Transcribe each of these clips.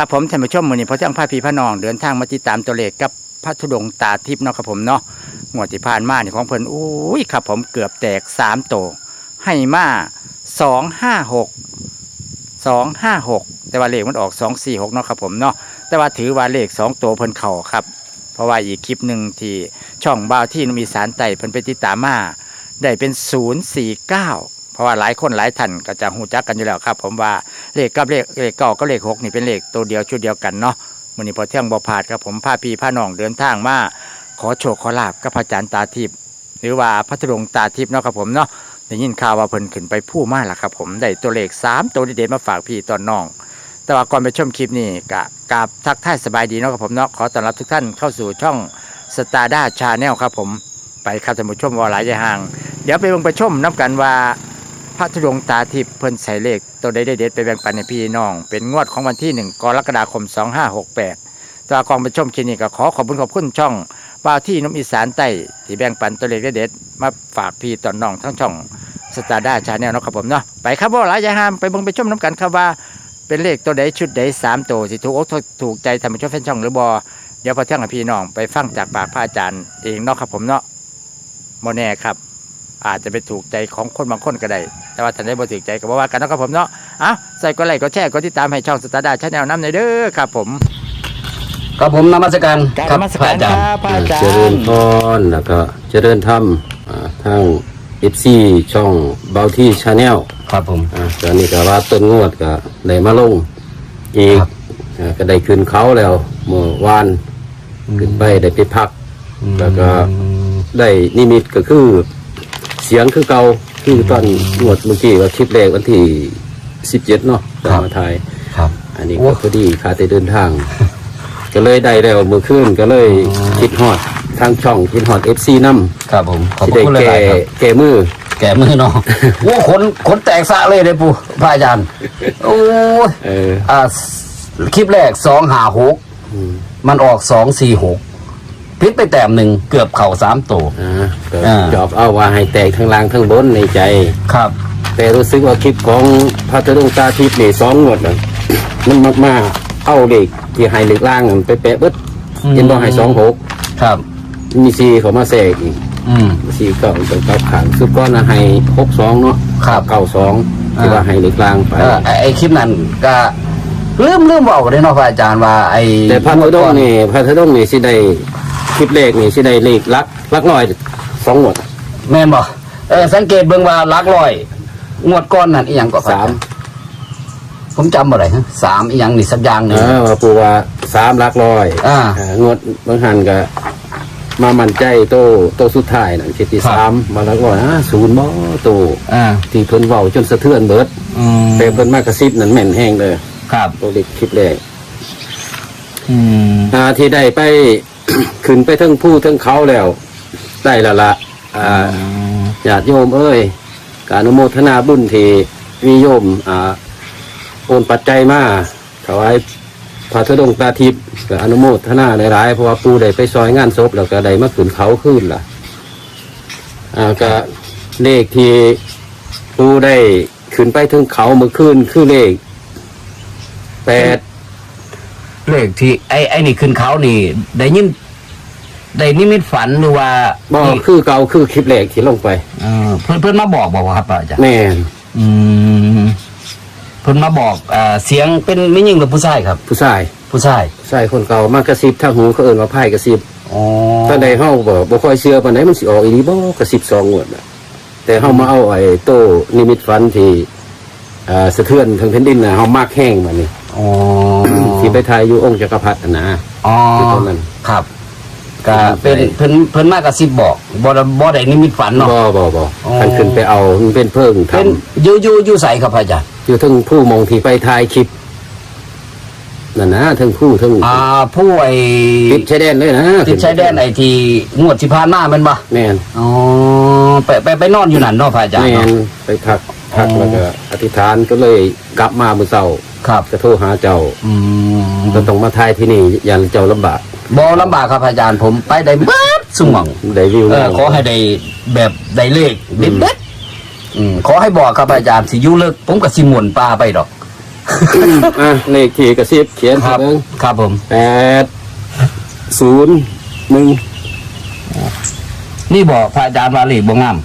ครับผมท่านผู้ชมมือนี้พระเจ้าพาพีพระนอง เดินทางมาติดตามตัวเลขกับพระธุดงค์ตาทิพย์เนาะครับผมเนาะงวดที่ผ่านมาเนี่ของเพิ่นอุ้ยครับผมเกือบแตกสามโตวให้มาสองห้าหกสองห้าหกแต่ว่าเลขมันออกสองสี่หกเนาะครับผมเนาะแต่ว่าถือว่าเลขสองตัวเพิ่นเข่าครับ เพราะว่าอีกคลิปหนึ่งที่ช่องบ่าวที่นมีสารไต่เพิ่นไปติดตามมา ได้เป็นศูนย์สี่เก้าเพราะว่าหลายคนหลายท่านก็จะหูจักกันอยู่แล้วครับ ผมว่า เลขกับเลขเลขเก้าก็เลขหกนี่เป็นเลขตัวเดียวชุดเดียวกันเนาะมื่อนี้พอเที่ยงบอพลาดครับผมพาพี่พาหนองเดินทางมาขอโชคขอลาบกับพระอาจารย์ตาทิพย์หรือว่าพระธงตาทิพย์เนาะครับผมเนาะได้ยินข่าวว่าเพิ่นขึ้นไปผู้มาล้วครับผมได้ตัวเลขสามตัวเด็ดมาฝากพี่ตอนน้อง แต่ว่าก่อนไปชมคลิปนี้กะกราบทักทายสบายดีเนาะครับผมเนาะขอต้อนรับทุกท่านเข้าสู่ช่องสตาร์ด้าชาแนลครับผมไปครับท่านผู้ชมวอหลายยห่าง เดี๋ยวไปเบิ่งไปชมน้กันว่า พระธุดงตาทิพย์เพิ่นใส่เลขตัวใดเด็ดไปแบ่งปันให้พี่น้อง เป็นงวดของวันที่ 1 กรกฎาคม 2568แตัวาก่อนไปชมคลินี้ก็ขอขอบคุณขอบคุณช่องบ่าวที่นมอีสานใต้ที่แบ่งปันตัวเลขเด็ดมาฝากพี่ตอนน้องทั้งช่องสตาร์ด้าชาแนลเนาะครับผมเนาะไปครับว่าหลายอยห่างไปเบิ่งไปชมน้ำกันครับว่าเป็นเลขตัวใดชุดใดสามตัวสิถูกอกถูกใจทำให้ชอบแฟนช่องหรือบอเดี๋ยวพอเที่ยงกับพี่น้องไปฟังจากปากพระอาจารย์เองเนาะครับผมเนาะโมแน่ครับ อาจจะไปถูกใจของคนบางคนก็ได้ แต่ว่าท่านได้บ่ถูกใจก็บอกว่ากันเนาะครับผมเนาะเอาใส่ก็ไลค์ก็แชร์ก็ติดตามให้ช่องสตาร์ดาชาแนลน้ำในอยเด้อครับผมครับผมนมัสการกรารนมัสการพะอาคจารย์รับพระอาจารเจริญย์พรแล้วก็เจริญธรรมอ่าทางเอฟซีช่องเบาที่ชาแนลครับผมอ่าตอนนี้ก็ว่าต้นงวดก็ได้มาลงอีกครับอ่าก็ได้ขึ้นเขาแล้วเมื่อวานขึ้นไปได้ไปพัก แล้วก็ได้นิมิตก็คือ เสียงคือเก่าคือตอนงวดเมื่อกี้ว่าคลิปแรกวันที่สิบเจ็ดเนาะตามมาไทยครับ อันนี้โอ้ก็พอดีขาได้เดินทาง ก็เลยได้แล้วเมื่อคืนก็เลยคิดฮอดทางช่องคิดฮอดเอฟซีน้ำครับผมขอบที่พระได้คุณหแก่ลายๆครับแก่มือแก่มือเนาะโอ้ขนขนแตกสะเลยเด้อปู่พระอาจารย์โอ้ยเอออ่าคลิปแรกสองหาหก อืมมันออกสองสี่หก พิษไปแต้มหนึ่งเกือบเข่าสามตัว อ่าก็อ่า จอบเอาว่าให้แตกทั้งล่างทั้งบนในใจ ครับ แต่รู้สึกว่าคลิปของพระเจ้าดวงตาทิพย์นี่สองงวดเลยมันมากมาเอาเด็กที่ให้เล็กล่างนั่นไปแปะเบิดอืม เห็นบ่ให้สองหกครับ มีซีเขามาแทรกอีกอืม ซีเก่าไปกับขังสุดก้อนนะให้หกสองเนาะครับเก่าสองที่อ่าว่า ให้เล็กล่างไป เออไอ้ไอ้คลิปนั้นก็ลืมลืมบอกเลยเนาะพระอาจารย์ว่าไอ้แต่พระธุดงค์นี่พระธุดงค์นี่สิได้ คลิปเลขนี่สิได้เลขลักลักน้อยสองงวดแม่นบ่เออสังเกตเบิ่งว่าหลักร้อย งวดก้อนนั่นอีหยังก็พระอจรย์สามผมจำบ่ได้ฮะสามอีหยังนี่สักอย่างหเอนึงอว่าปูว่าสามลักร้อยอ่า อ่างวดบางหันก็มามั่นใจโตโตสุดท้ายนั่นคิดที่ครับ สามมาลักร้อยอ่าศูนย์บ่โตอ่าที่เพิ่นเว้าจนสะเทือนเบิดอืมแต่เพิ่นมากระซิบนั่นแม่นแห้งเลยครับตัวเล็กคลิปแรก อืม อ่าที่ได้ไป ขึ้นไปทั้งผู้ทั้งเขาแล้วได้และละอ่าญาติโยมเอ้ยการอนุโมทนาบุญที่มีโยมอ่าโอนปัจจัยมาถวายพระธุดงค์ตาทิพย์ก็อนุโมทนาหลายๆเพราะว่าปูได้ไปซอยงานศพแล้วก็ได้มาขึ้นเขาขึ้นล่ะอ่าก็เลขที่ปูได้ขึ้นไปถึงเขาเมื่อคืนคือเลขแปด เลขที่ไอ้ไอ้นี่ขึ้นเขานี่ ได้ยินได้นิมิตฝันหรือว่าบอนี่คือเก่าคือคลิปแรกที่ลงไปเออเพื่อนเพื่อนมาบอกบอกว่าครับอาจารย์แม่นอืมเพื่อนมาบอกเอ่อเสียงเป็นไม่ยิ่งหรือผู้ชายครับ ผู้ชายผู้ชายผู้ชายคนเก่ามากระซิบทางหูเขาเอิ้นว่าไพ่กระซิบอ๋อถ้าใดเฮาบ่บ่ค่อยเชื่อปานใดมันสิออกอีหลีบ่ก็12งวดน่ะแต่เฮามาเอาไอ้โตนิมิตฝันที่อ่าสะเทือนทั้งแผ่นดินน่ะเฮามากแห้งมานี่อ๋อ ที่ไปถ่ายอยู่องค์จักรพรรดิน่ะนะอ๋อคือตอนนั้น ครับก็เป็นเพิ่นเพิ่นมากระซิบบอกบ่ได้บ่ได้นิมิตฝันเนาะบ่บ่บ่อ๋อมันขึ้นไปเอามันเป็นเพิ่งทำเป็นอยู่อยู่อยู่ใสครับอาจารย์อยู่ทั้งผู้มองที่ไปถ่ายคลิปนั่นนะทั้งผู้ทั้งอ่าผู้ไอ้ติดชายแดนเลยนะติดชายแดนไอ้ที่งวดที่ผ่านมาแม่นบ่แม่นอ๋อไปไปไปนอนอยู่นั่นเนาะพระอาจารย์แม่เนาะ นไปพักพักอ๋อ แล้วก็อธิษฐานก็เลยกลับมาเมื่อเช้า ครับจะโทรหาเจ้าอืมก็ต้องมาถ่ายที่นี่อย่าเจ้าลำบากบ่ลำบากครับอาจารย์ผมไปได้เบิดสุ่มหวังได้วิวเออขอให้ได้แบบได้เลขเด็ดเด็ดๆอืมขอให้บอกครับอาจารย์สิอยู่เลิกผมก็สิหมุนปลาไปดอกอะเลขที่กระซิบเขียนครับเบิ่งครับผมแปดศูนย์หนึ่งนี่บอกพระอาจารย์ว่าเลขบ่งาม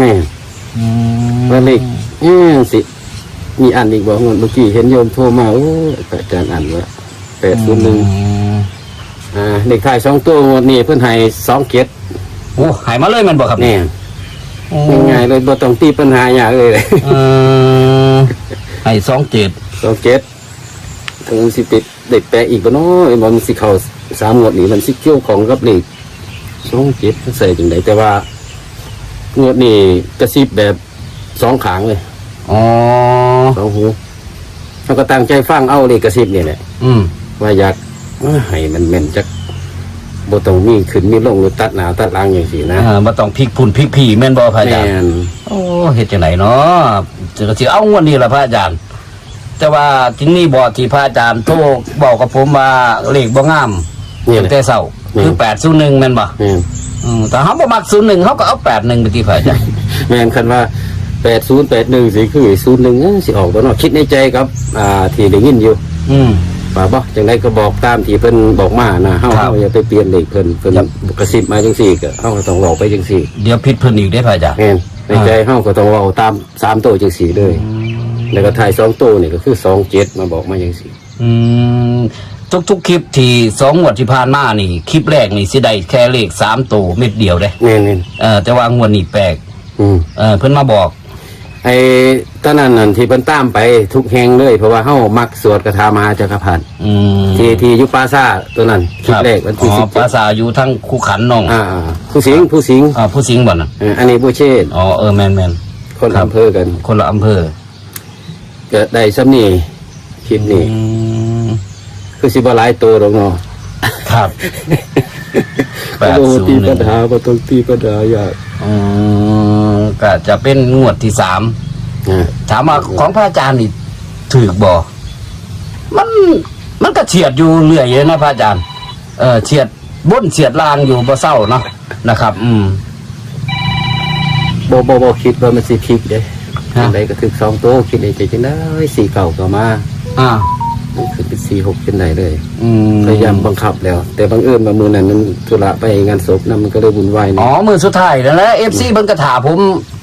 นี่ว่าเลขเอ๊ะสิ มีอันอีกบอกเมื่อกี้เห็นโยมโทรมาโอ้ยอาจารย์อ่านว่าแปดศูนย์หนึ่งอ่าเลขท้ายสองตัวงวดนี่เพื่อนให้สองเกียรติโอ้หายมาเลยแมันบอกครับนี่โอ้ง่ายๆเลยบ่ต้องตีปัญหาอย่างเลยเออให้สองเจ็ดสองเกียรติถึงสิปิดเด็กแปลอีกบ่เนาะไอ้บอมันสิเข้าสามงวดนี้มันสิเกี่ยวของกับเลขสองเกียรติใส่จังไดแต่ว่างวดนี้กระซิบแบบสองขางเลย อ๋อ สองหูเขาก็ตั้งใจฟังเอาเลขกระซิบนี่แหละอืม ว่าอยากเอ้อให้มันแม่นจักบ่ต้องมีขึ้นมีลงหรือตัดหนาตัดหลังอย่างสินะอ่ามาต้องพลิกพุ่นพลิกผีแม่นบ่พระอาจารย์แม่นโอ้เฮ็ดจังไหนเนาะจะก็สิเอางวดนี้ล่ะพระอาจารย์ แต่ว่าทีนี้บ่ที่พระอาจารย์โทรบอกกับผมว่าเลขบ่งามนี่แหตั้ละงแต่เช้าคือ801แม่นบ่แม่นอืมแต่เฮาบ่มัก01เฮาก็เอา81ไปที่พระอาจารย์ แม่นคันว่า แปดศูนย์แปดหนึ่งสิคือศูนย์หนึ่งสิออกบ่เนาะคิดในใจครับ อ่าที่ได้ยินอยู่ อืมว่าบ่จังไดก็บอกตามที่เพิ่นบอกมานะเฮาครับเฮาอย่าไปเปลี่ยนเลขเพิ่นเพิ่นครับกระซิบมาจังซี่ก็เฮาก็ต้องเว้าไปจังซี่เดี๋ยวผิดเพิ่นอีกได้พระอาจารย์แม่นในใจเฮาก็ต้องเว้าตามสามตัวจังซี่เลยแล้วก็ถ่ายสองตัวนี่ก็คือสองเจ็ดมาบอกมาจังซี่อืมทุกๆคลิปที่สองงวดที่ผ่านมานี่ คลิปแรกนี่สิได้แค่เลข3ตัวเม็ดเดียวเด้แม่นเออแต่ว่างวดนี้แปลกๆอืมเออเพิ่นมาบอก ไอ้ตอนนั้นนั่นที่เพิ่นตามไปทุกแห่งเลย เพราะว่าเฮามักสวดคาถามหาจักรพรรดิอืมที่ที่อยุปราซาตัวนั้นคลิปแรกวันที่อ๋อสิบภาษาอยู่ทั้งคู่ขันน้องอ่าผู้สิงห์ผู้สิงห์อ่าผู้สิงห์บ่น่ะเอ่ออันนี้ผู้เชษฐ์อ๋อเออแม่นแม่นคนครับอำเภอกันคนละอำเภอก็ได้ซ้ำนี่คลิปนี้ อืมคือสิบ่หลายตัวหรอกเนาะครับแปดโอ้ศูนตีย์หปันึ่ญงหาบ่ต้องตีปัญหาอยาก อืม ก็จะเป็นงวดที่สามอ่าถามว่าของพระอาจารย์นี่ถือบ่มันมันก็เฉียดอยู่เรื่อยเลยนะพระอาจารย์ เออเฉียดบนเฉียดล่างอยู่บ่เศร้าเนาะนะครับ อืมบ่บ่บ่คิดว่ามันสิพลิกเด้ฮะอันใดก็ถึกสองตัวคิดในใจจังได๋สี่เก่าก็มาอ่า มันขึ้นเป็นสี่หกเป็นไหนเลยอืมพยายามบังคับแล้ว แต่บังเอิญมามือนั้นมันธุระไปงานศพนะมันก็เลยวุ่นวายอ๋นี่อมือสุดท้ายแล้วนะเอฟซีเพิ่นก็ถามผม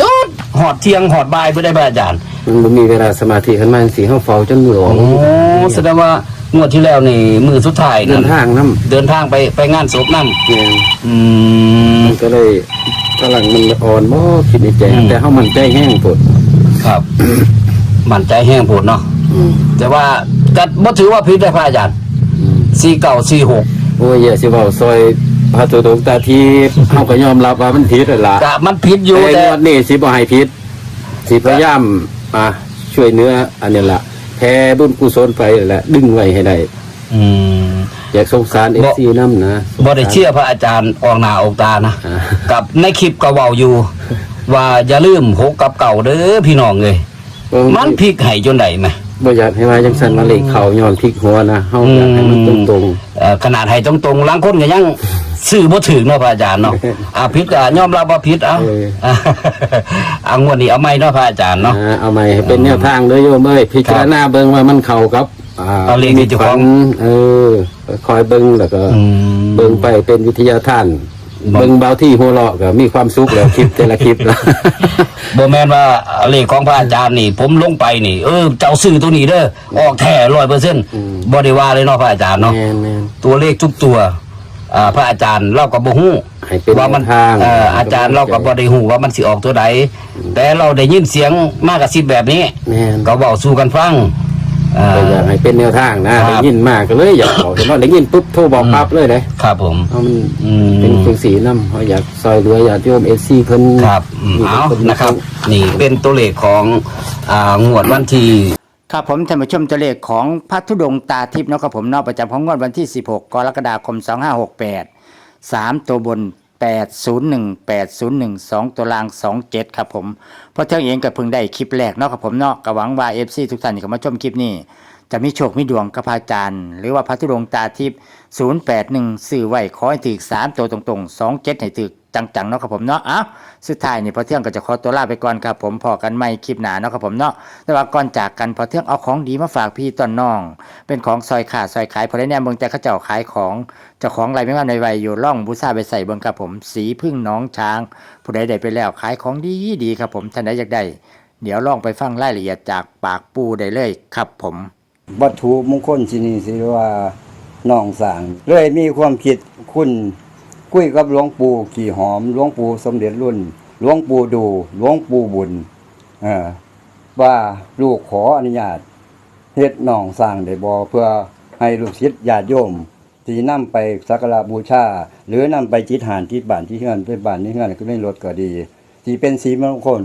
จุดหอดเที่ยงหอดบ่ายเพื่อได้พระอาจารย์มันบ่มีเวลาสมาธิขันมาสีห้าเฝ้าจนมือออกโอ้แสดงว่างวดที่แล้วนี่มือสุดท้ายเดินั่นนทางน้เดินทางไปไปงานศพนั่นำเนี่ยอืม มันก็เลยกำลังมันอ่อนบ่คิดในใจอืม แต่เฮามันใจแห้งปวดครับ มั่นใจแห้งโผดเนาะ แต่ว่า ก็บ่ถือว่าผิดได้พระอาจารย์สี่เก่าสี่หกโอ้ยอย่าสิเว้าซอยพระตุดงตาทีเฮาก็ยอมรับว่ามันผิดนั่นล่ะก็มันผิดอยู่แต่แต่งวดนี้สิบ่ให้ผิดสิพยายามอะช่วยเนื้ออันนี้ล่ะแพ้บุญกุศลไปนั่นแหละดึงไว้ให้ได้ อืม อยากสงสาร บ่ FC นำนะ บ่ได้เชื่อพระอาจารย์ออกหน้าออกตานะอ่า กับในคลิปก็เว้าอยู่ ว่าอย่าลืมหกกับเก่าเด้อพี่น้องเอ้ยเออมันพลิกให้จนได้ไหม บ่อยากให้ว่าจังซั่นมาเลขเขาย้อนพลิกหัวนะเฮาอยากให้มันตรงเอ่อขนาดให้ตรงๆล้างคนก็ยังซื้อบ่ถึงเนาะพระอาจารย์เนาะอ่าผิดก็ยอมรับว่าผิดเอ้าเอออ่างวดนี้เอาไม่เนาะพระอาจารย์ๆเนาะอ่าเอาใหม่ให้เป็นแนวทางเด้อโยมเอ้ยพิจารณาเบิ่งว่ามันเข้ากับอ่าเอาเลขที่เจ้าของเออคอยเบิ่งแล้วก็อืมเบิ่งไปเป็นวิทยาทานบ่ เบิ่งเบาที่หัวเราะก็มีความสุขแล้วคลิปแต่ละคลิปแล้ว บ่แม่นว่าเลขของพระอาจารย์นี่ ผมลงไปนี่ เออเจ้าซื้อตัวนี้เด้อออกแท้100%บ่ได้ว่าเลยเนาะพระอาจารย์เนาะแม่น ตัวเลขทุกตัวอ่าพระอาจารย์เราก็บ่ฮู้ให้เป็นว่ามันแนวทาง เอ่ออาจารย์เราก็บ่ได้ฮู้ว่ามันสิออกตัวใดแต่เราได้ยินเสียงมากระซิบแบบนี้ๆแม่น ก็เว้าสู่กันฟัง อ่า ก็อยากให้เป็นแนวทางนะ ครับ ได้ยินมากก็เลยอยากบอกแต่ว่าได้ยินปุ๊บโทรบอกปั๊บเลยเด้ครับผม เอามันอืม เป็นเครื่องสีน้ำเขาอยากซอยเหลืออยากโยม FC เพิ่นครับอืมมีเอาแต่นะครับ นี่เป็นตัวเลขของอ่างวดวันที่ ครับผมท่านผู้ชมตัวเลขของพัทธุดงค์ตาทิพย์เนาะครับผมเนอกประจำของงวดวันที่ 16 กรกฎาคม 2568 3 ตัวบน 801 801 2 ตัวล่าง 27 ครับผมเพราะเท่าเองก็เพิ่งได้คลิปแรกเนาะครับผมเนาะก็หวังว่า FC ทุกท่านที่เข้ามาชมคลิปนี้ จะมีโชคมีดวงกับพระอาจารย์ หรือว่าพัทธุดงตาทิพย์081สื่อไหว้ขอให้ถึก3ตัวตรงๆ27ให้ถึกจังๆเนาะครับผมเนาะอ้าวสุดท้ายนี่พอเที่ยงก็จะขอตัวลาไปก่อนครับผมพอกันใหม่คลิปหนาเนาะครับผมเนาะแต่ว่าก่อนจากกันพอเที่ยงเอาของดีมาฝากพี่ต้นน้อง เป็นของซอยขาดซอยขายพอได้แนมเบิ่งแต่เขาเจ้าขายของเจ้าของไรไม่ว่าในวัยอยู่ร่องบูซาไปใส่เบิ่งครับผมสีพึ่งน้องช้าง ผู้ใดได้ไปแล้วขายของดีดีครับผมท่านใดอยากได้ เดี๋ยวลองไปฟังรายละเอียดจากปากปูได้เลยครับผม วัตถุมงคลที่นี่สิว่าน้องสางเลยมีความคิดคุณคุยกับหลวงปู่ขี่หอมหลวงปู่สมเด็จรุ่นหลวงปู่ดูหลวงปู่บุญออว่าลูกขออนุญาตเฮ็ดน้องสร้างได้บ่เพื่อให้ลูกศิษย์ญาติโยมที่นำไปสักการะบูชา หรือนำไปจิตหานที่บ้านที่เฮือนไปบ้านที่เฮือนก็ไม่ลดก็ดีที่เป็นสีมงคล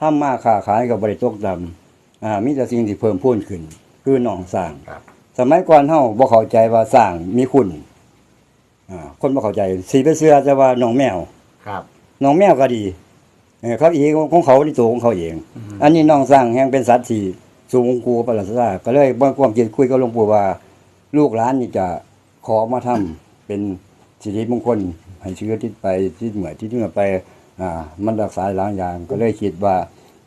ทำมาค้าขายกับบริตกดำอ่ามีแต่สิ่งที่เพิ่มพูนขึ้น คือหนองสร้าง ครับ สมัยก่อนเฮาบ่เข้าใจว่าสร้างมีคุณอ่าคนบ่เข้าใจสีไปเสื้อจะว่าหนองแมวครับ หนองแมวก็ดีเออเขาเองของเขาในตัวของเขาเองอันนี้หนองสร้างแห่งเป็นสัตว์ที่สูงกูประหลาดซาก็เลยบ่ความคิดคุยกับหลวงปู่ว่า ลูกหลานนี่จะขอมาทำเป็นสิริมงคลให้เชื้อทิศไปทิศเหมือทิศเหนือไป อ่า มันรักษาหลายอย่างก็เลยคิดว่า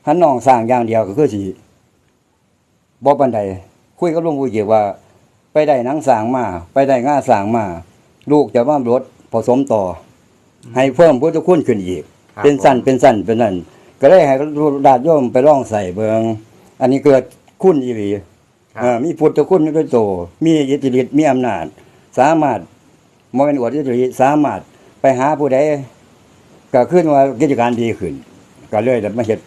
ถ้าน้องสร้างอย่างเดียวก็คือสิบ่ปานใด คุยกับหลวงปู่เกี่ยวว่า ไปได้หนังสร้างมา ไปได้ง่าสร้างมา ลูกจะมารถผสมต่ออให้เพิ่มพุทธคุณขึ้นอีก ครับเป็นสั้นเป็นสั้นเป็นนั่นก็เลยให้ดาดโยมไปลองใส่เบิงอันนี้เกิดคุณอีหลีครับ เอ่อมีพุทธคุณด้วยโตมีอิทธิฤทธิ์มีอำนาจ สามารถมเป็นอวดอิทธิฤทธิ์สามารถไปหาผู้ใดก็ขึ้นว่ากิจการดีขึ้น ก็เลยได้มาเฮ็ด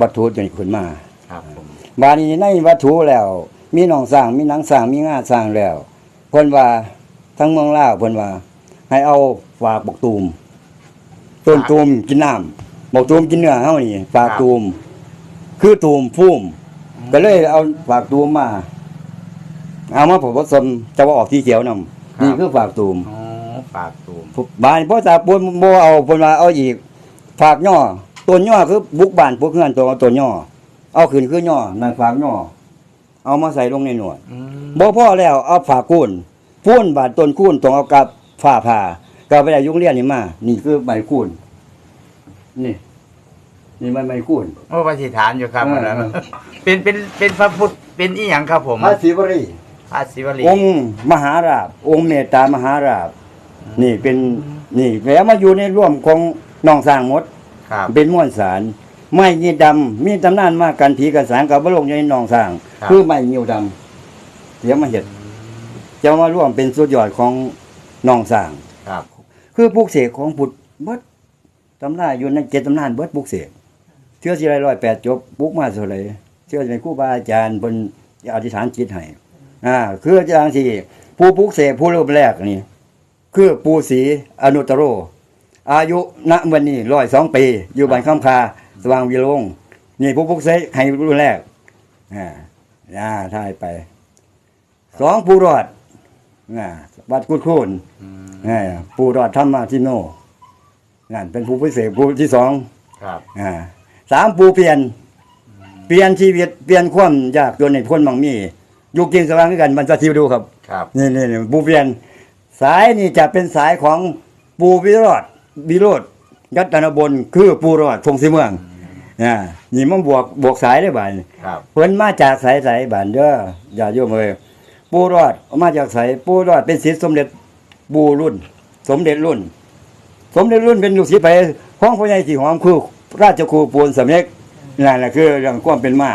วัตถุจนขึ้นมา ครับผม บาดนี้ในวัตถุแล้ว มีหนองสร้างมีหนังสร้างมีงาสร้างแล้วเพิ่นว่าทั้งเมืองลาวเพิ่นว่า ให้เอาฝากบกตูมต้นตูมกินน้ำบกตูมกินเนื้อเฮานี่ฝากตูม คือตูมพุ่มก็เลยเอาฝากตูมมา เอามาผสมจะว่าออกที่เขียวนำนี่คือฝากตูมอ๋อฝากตูมบ้านพ่อตาปูนบ่เอาเพิ่นว่าเอาอีกฝากย่อต้นย่อคือบุกบ้านพวกเฮือนตัวเอาต้นย่อ เอาขึ้นคือย่อนั่นฝากย่อเอามาใส่ลงในหนวดอืมบ่พอแล้วเอาฝากคูนพูนบาดต้นคูนต้องเอากับฝ้าผ่าก็ไปได้ยุงเรียนนี่มา นี่คือใบคูนนี่นี่มันใบคูนโอ้ปฏิฐานอยู่ครับเอออันนั้นเป็นเป็นเป็นพระพุทธเป็นอีหยังครับผมพระศิวรีพระศิวลีองค์มหาราบ องค์เมตตามหาราบ นี่เป็นนี่แล้วมาอยู่ในร่วมของน้องสร้างหมดครับเป็นม้วนสาร ไม้ยีดำมีตำนานมากกันผีกันสางกับบลงอยู่ในหนองสร้าง ครับ คือไม้ยิวดำเสียมาเห็ดจะมาร่วมเป็นสุดยอดของหนองสร้าง ครับ คือปลูกเสกของบุตรเบิดตำนานอยู่ในเจ็ดตำนานเบิดปลูกเสกเชื่อสิไรร้อยแปดจบปลูกมาเท่าไหรเชื่อสิเป็นครูบาอาจารย์บนอธิษฐานจิตให้อ่าคืออาจารย์ที่ผู้ปลูกเสกผู้เริ่มแรกนี่ คือปูศรีอนุตตโร อายุณวันนี้ร้อยสองปี อยู่บ้านข้ามคา สว่างวิโรงนี่ผู้พุกเสกให้รุ่นแรกอ่าอ่าท่ายไปสองผู้รอดอ่าวัดกุดคูนอ่าผู้รอดธรรมาทิโนนั่นเป็นผู้พิเศษผู้ที่สองครับอ่าสามผู้เปลี่ยน เปลี่ยนชีวิตเปลี่ยนความยากจนในพ้นมังมีอยู่กินสว่างด้วยกันมันจะทิวดูครับครับนี่นี่นี่ปูเปลี่ยน สายนี่จะเป็นสายของปูวิโรธวิโรธ ยัตนบนคือปูรอดทงสีเมืองอ่านี่มันบวกบวกสายได้บ่านครับเพิ่นมาจากสายสายบ้านเด้ออย่าโยมเอ้ยปูรอดมาจากสายปูรอดเป็นศิษย์สมเด็จปูรุ่น สมเด็จรุ่น สมเด็จรุ่นเป็นลูกศิษย์ไปห้องพ่อใหญ่สีหอมคือราชครูปูนสำเร็จนั่นแหละคือเรื่องความเป็นมา